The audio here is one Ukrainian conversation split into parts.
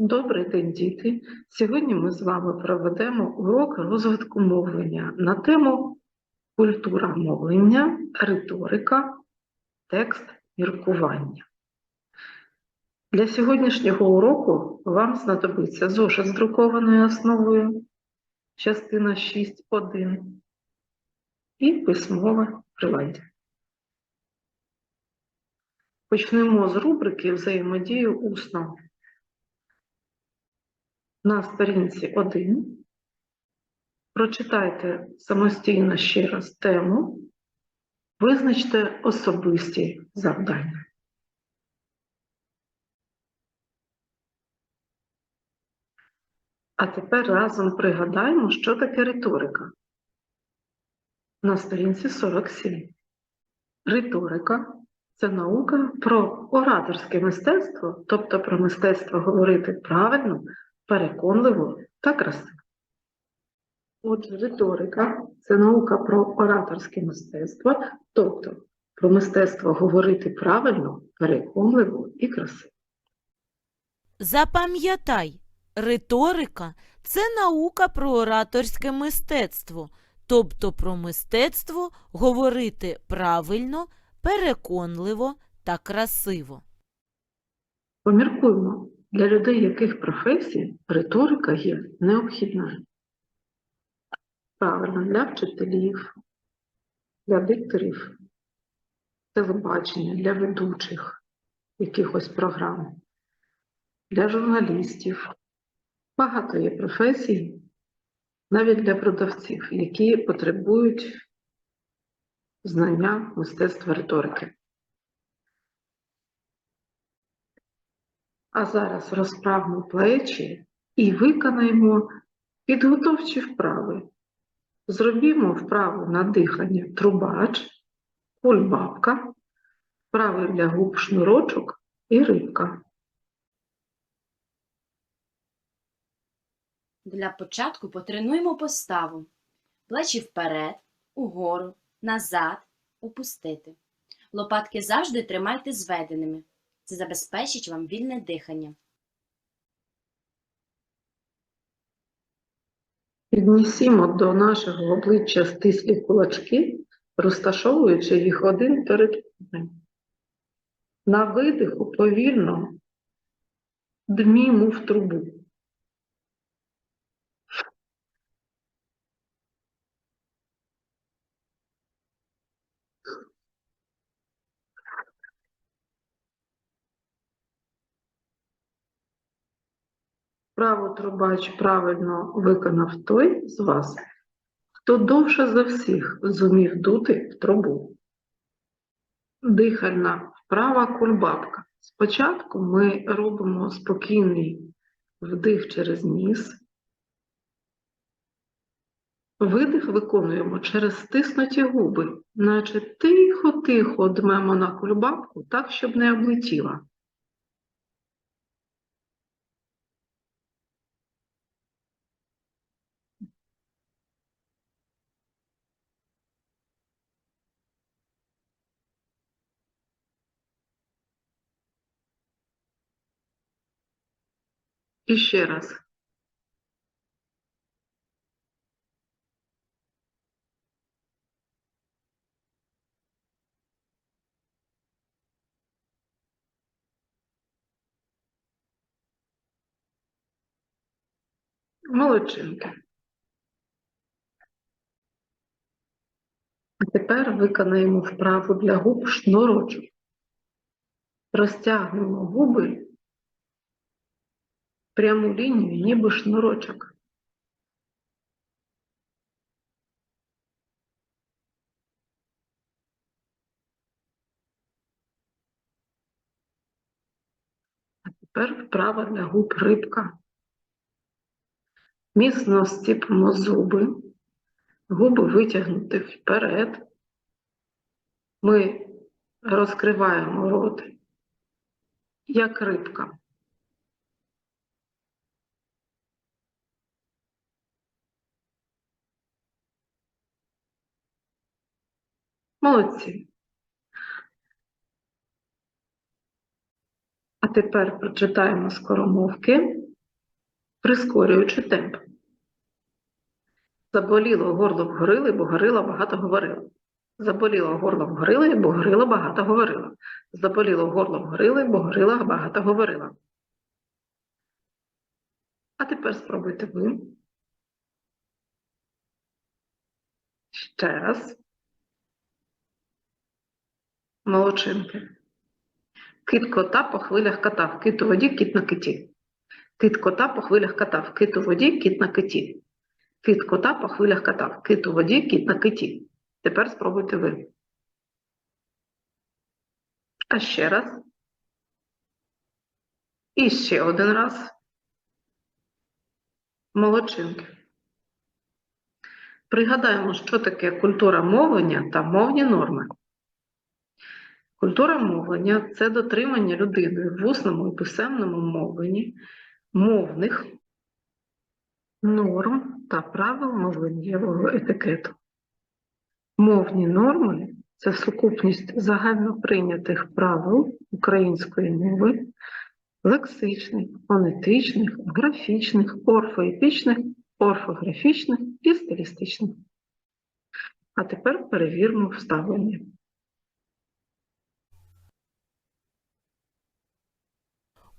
Добрий день, діти! Сьогодні ми з вами проведемо урок розвитку мовлення на тему культура мовлення, риторика, текст, міркування. Для сьогоднішнього уроку вам знадобиться зошит з друкованою основою, частина 6.1 і письмове приладдя. Почнемо з рубрики взаємодії усно. На сторінці 1 прочитайте самостійно ще раз тему, визначте особисті завдання. А тепер разом пригадаємо, що таке риторика. На сторінці 47. Риторика це наука про ораторське мистецтво, тобто про мистецтво говорити правильно, переконливо та красиво. Отже, риторика це наука про ораторське мистецтво, тобто про мистецтво говорити правильно, переконливо і красиво. Запам'ятай, риторика це наука про ораторське мистецтво, тобто про мистецтво говорити правильно, переконливо та красиво. Поміркуємо, для людей яких професій риторика є необхідною. Правильно, для вчителів, для дикторів телебачення, для ведучих якихось програм, для журналістів. Багато є професій, навіть для продавців, які потребують знання мистецтва риторики. А зараз розправимо плечі і виконаємо підготовчі вправи. Зробімо вправу на дихання трубач, кульбабка, вправи для губ шнурочок і рибка. Для початку потренуємо поставу. Плечі вперед, угору, назад, опустити. Лопатки завжди тримайте зведеними. Це забезпечить вам вільне дихання. Піднісімо до нашого обличчя стислі кулачки, розташовуючи їх один перед одним. На видиху повільно дмімо в трубу. Право трубач правильно виконав той з вас, хто довше за всіх зумів дути в трубу. Дихальна вправа кульбабка. Спочатку ми робимо спокійний вдих через ніс. Видих виконуємо через стиснуті губи, наче тихо-тихо дмемо на кульбабку, так, щоб не облетіла. І раз. Молодчинки. А тепер виконаємо вправу для губ шнурочок. Розтягнемо губи пряму лінію, ніби шнурочок. А тепер вправа для губ рибка. Міцно стіпимо зуби, губи витягнути вперед. Ми розкриваємо рот, як рибка. Молодці. А тепер прочитаємо скоромовки прискорюючи темп. Заболіло горло в горили, бо горила багато говорила. Заболіло горло в горили, бо горила багато говорила. Заболіло горло в горили, бо горила багато говорила. А тепер спробуйте ви. Ще раз. Молодчинки. Кит кота по хвилях катав, кит у воді, кіт на киті. Кит кота по хвилях катав, кит у воді, кіт на киті. Кит кота по хвилях катав, кит у воді, кіт на киті. Тепер спробуйте ви. А ще раз. І ще один раз. Молодчинки. Пригадаємо, що таке культура мовлення та мовні норми. Культура мовлення це дотримання людиною в усному і писемному мовленні мовних норм та правил мовленнєвого етикету. Мовні норми це сукупність загальноприйнятих правил української мови, лексичних, фонетичних, графічних, орфоепічних, орфографічних і стилістичних. А тепер перевіримо вставлення.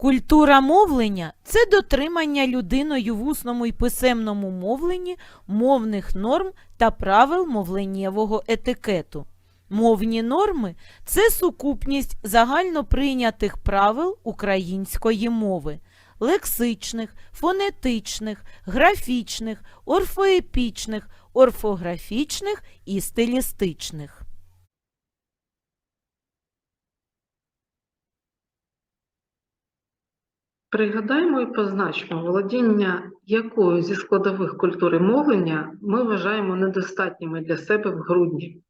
Культура мовлення це дотримання людиною в усному і писемному мовленні мовних норм та правил мовленнєвого етикету. Мовні норми це сукупність загальноприйнятих правил української мови, лексичних, фонетичних, графічних, орфоепічних, орфографічних і стилістичних. Пригадаємо і позначимо, володіння якою зі складових культури мовлення ми вважаємо недостатніми для себе в грудні.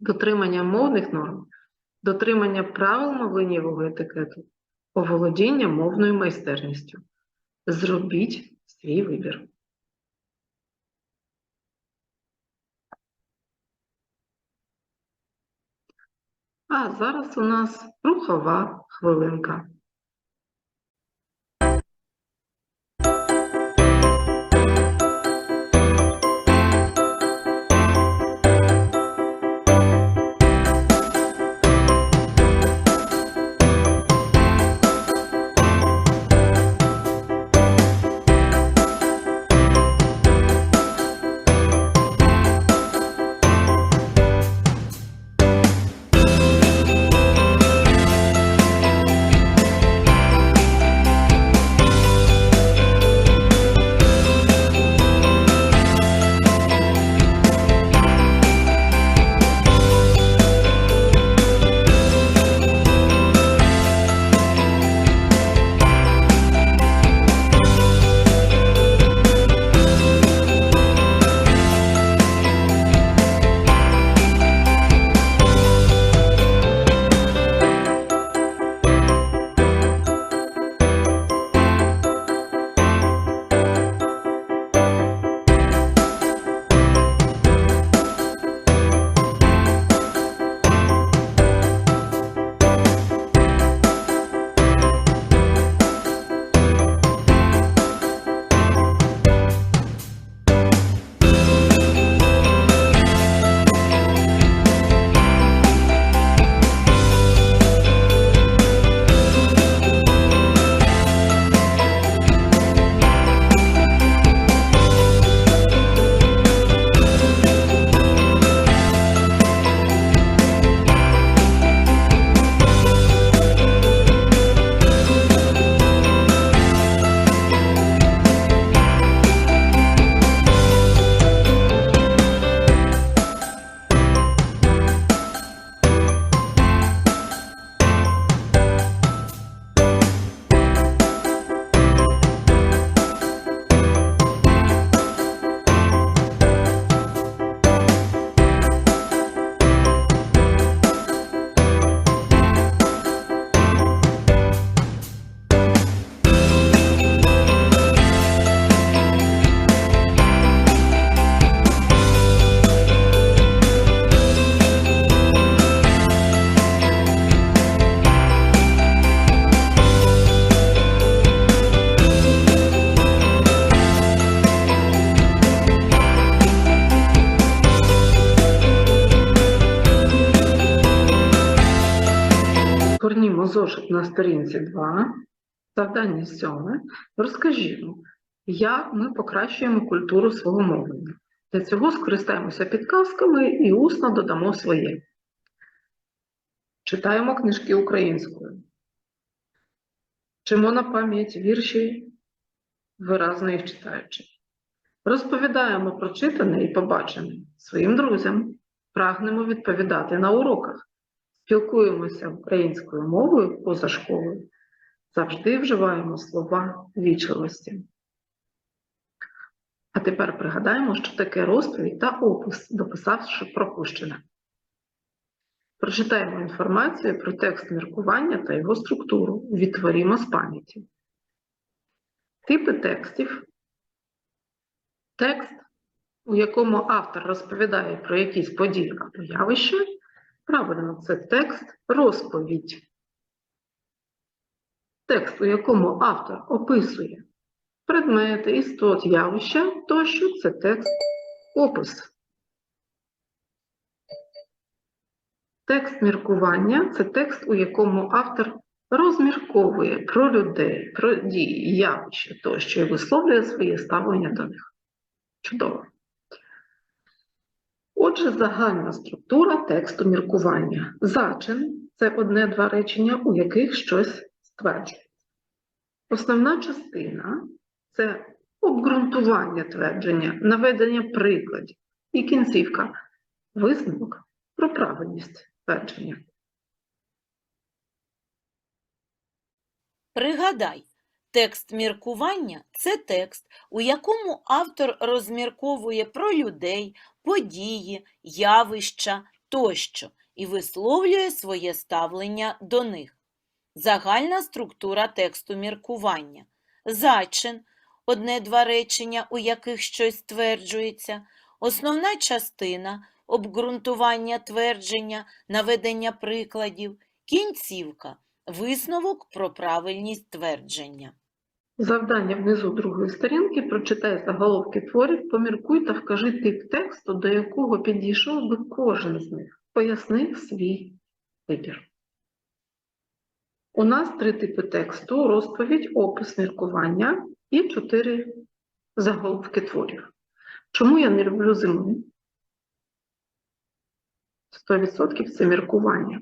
Дотримання мовних норм, дотримання правил мовленнєвого етикету, оволодіння мовною майстерністю. Зробіть свій вибір. А зараз у нас рухова хвилинка. На сторінці 2, завдання 7. Розкажімо, як ми покращуємо культуру свого мовлення. Для цього скористаємося підказками і усно додамо своє. Читаємо книжки українською. Вчимо на пам'ять вірші, виразно їх читаючи. Розповідаємо про читане і побачене своїм друзям. Прагнемо відповідати на уроках. Спілкуємося українською мовою поза школою. Завжди вживаємо слова вічливості. А тепер пригадаємо, що таке розповідь та опис, дописавши пропущене. Прочитаємо інформацію про текст міркування та його структуру. Відтворімо з пам'яті. Типи текстів. Текст, у якому автор розповідає про якісь події або явища. Правильно, це текст розповідь. Текст, у якому автор описує предмети, істот, явища тощо, це текст опис. Текст міркування це текст, у якому автор розмірковує про людей, про дії, явища тощо і висловлює своє ставлення до них. Чудово. Отже, загальна структура тексту міркування. Зачин це одне-два речення, у яких щось стверджується. Основна частина це обґрунтування твердження, наведення прикладів і кінцівка висновок про правильність твердження. Пригадай, текст міркування це текст, у якому автор розмірковує про людей, події, явища тощо і висловлює своє ставлення до них. Загальна структура тексту міркування. Зачин – одне-два речення, у яких щось стверджується, основна частина – обґрунтування твердження, наведення прикладів, кінцівка – висновок про правильність твердження. Завдання внизу другої сторінки прочитай заголовки творів, поміркуй та вкажи тип тексту, до якого підійшов би кожен з них. Поясни свій вибір. У нас три типи тексту: розповідь, опис, міркування і чотири заголовки творів. Чому я не люблю зиму? 100% це міркування.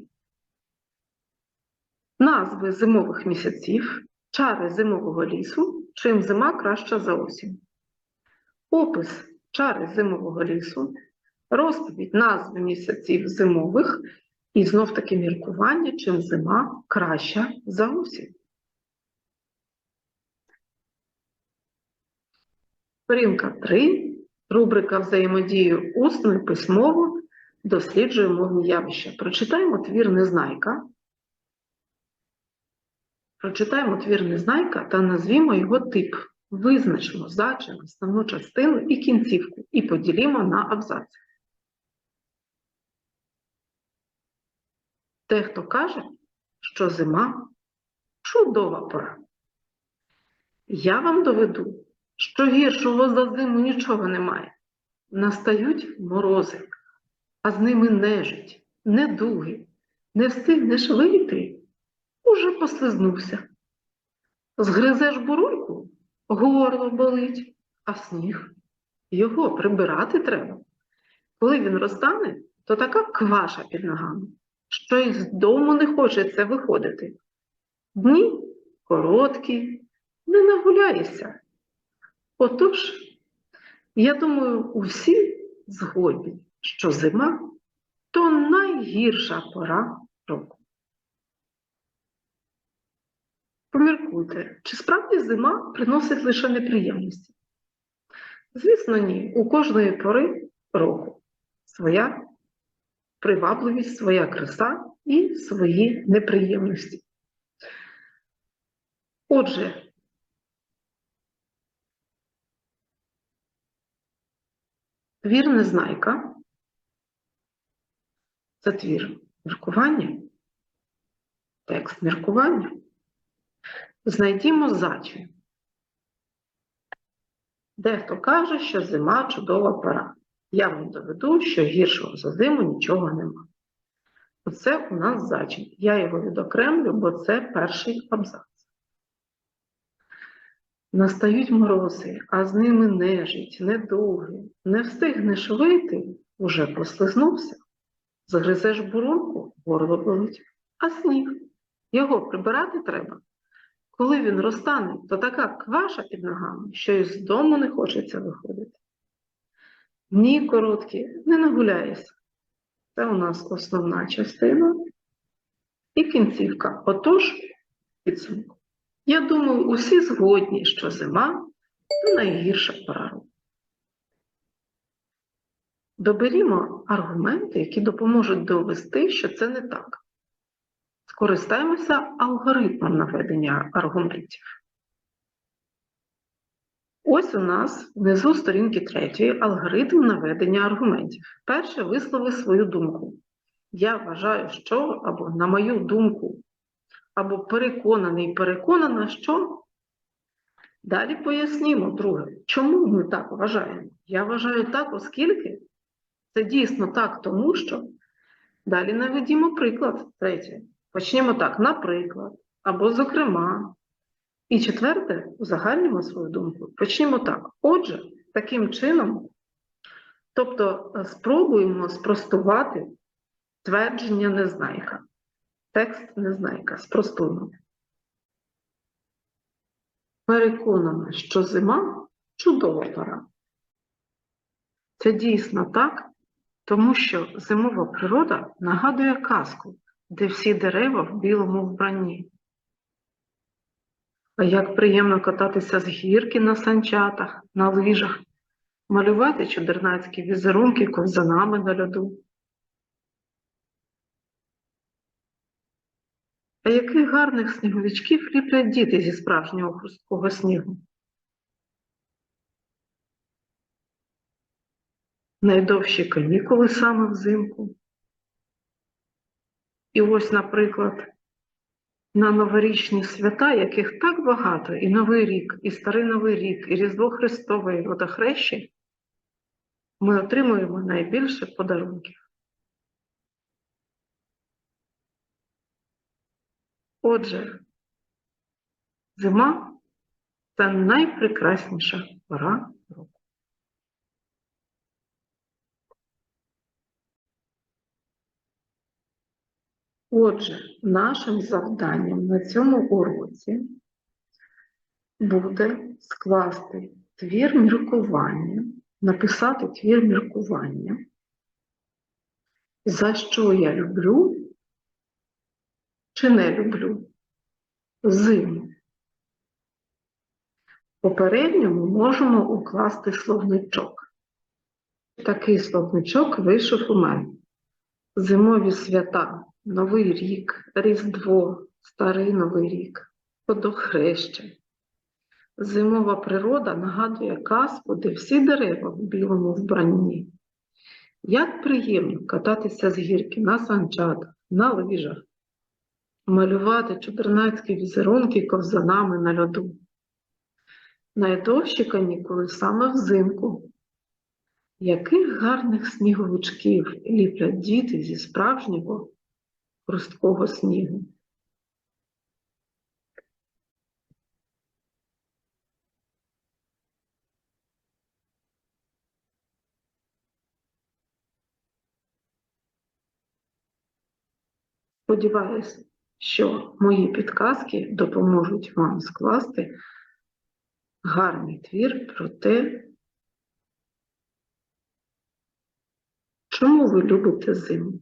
Назви зимових місяців, чари зимового лісу, чим зима краща за осінь. Опис чари зимового лісу, розповідь назви місяців зимових і знов таки міркування, чим зима краща за осінь. Сторінка 3. Рубрика взаємодію усно письмово. Досліджує мовні явища. Прочитаємо твір Незнайка. Прочитаємо твір Незнайка та назвімо його тип. Визначимо зачин, основну частину і кінцівку і поділімо на абзаци. Дехто каже, що зима чудова пора. Я вам доведу, що гіршого за зиму нічого немає. Настають морози, а з ними нежить, недуги, не встигнеш вийти, уже послизнувся. Згризеш бурульку, горло болить, а сніг його прибирати треба. Коли він розтане, то така кваша під ногами, що й з дому не хочеться виходити. Дні короткі, не нагуляєшся. Отож, я думаю, усі згодні, що зима то найгірша пора року. Поміркуйте, чи справді зима приносить лише неприємності? Звісно, ні. У кожної пори року своя привабливість, своя краса і свої неприємності. Отже, твір Незнайка це твір міркування, текст міркування. Знайдімо зачин. Дехто каже, що зима чудова пора. Я вам доведу, що гіршого за зиму нічого нема. Оце у нас зачин. Я його відокремлю, бо це перший абзац. Настають морози, а з ними нежить, недуги. Не встигнеш вийти, уже послизнувся. Загризеш бурунку, горло болить. А сніг, його прибирати треба. Коли він розтане, то така кваша під ногами, що й з дому не хочеться виходити. Дні короткі, не нагуляєшся. Це у нас основна частина. І кінцівка. Отож, підсумок. Я думаю, усі згодні, що зима це найгірша пора року. Доберімо аргументи, які допоможуть довести, що це не так. Скористаємося алгоритмом наведення аргументів. Ось у нас внизу сторінки третьої алгоритм наведення аргументів. Перше вислови свою думку. Я вважаю, що або на мою думку, або переконаний, переконана, що. Далі пояснімо, друге, чому ми так вважаємо. Я вважаю так, оскільки це дійсно так, тому що. Далі наведімо приклад третє. Почнемо так, наприклад, або зокрема. І четверте, узагальнимо свою думку. Почнімо так. Отже, таким чином, тобто е, спробуємо спростувати твердження незнайка. Текст незнайка. Спростуємо. Переконана, що зима чудова пора. Це дійсно так, тому що зимова природа нагадує казку, де всі дерева в білому вбранні. А як приємно кататися з гірки на санчатах, на лижах, малювати чудернацькі візерунки ковзанами на льоду. А яких гарних сніговичків ліплять діти зі справжнього хрусткого снігу. Найдовші канікули саме взимку. І ось, наприклад, на новорічні свята, яких так багато, і Новий рік, і Старий Новий рік, і Різдво Христове, і Водохрещі, ми отримуємо найбільше подарунків. Отже, зима це найпрекрасніша пора року. Отже, нашим завданням на цьому уроці буде скласти твір міркування, написати твір міркування, за що я люблю чи не люблю зиму. Попередньо ми можемо укласти словничок. Такий словничок вийшов у мене. Зимові свята, Новий рік, Різдво, Старий Новий рік, Водохреща. Зимова природа нагадує казку, де всі дерева в білому вбранні. Як приємно кататися з гірки на санчатах, на лижах, малювати чудернацькі візерунки ковзанами на льоду. Найдовші канікули саме взимку. Яких гарних сніговичків ліплять діти зі справжнього хрусткого снігу. Сподіваюся, що мої підказки допоможуть вам скласти гарний твір про те, чому ви любите зиму.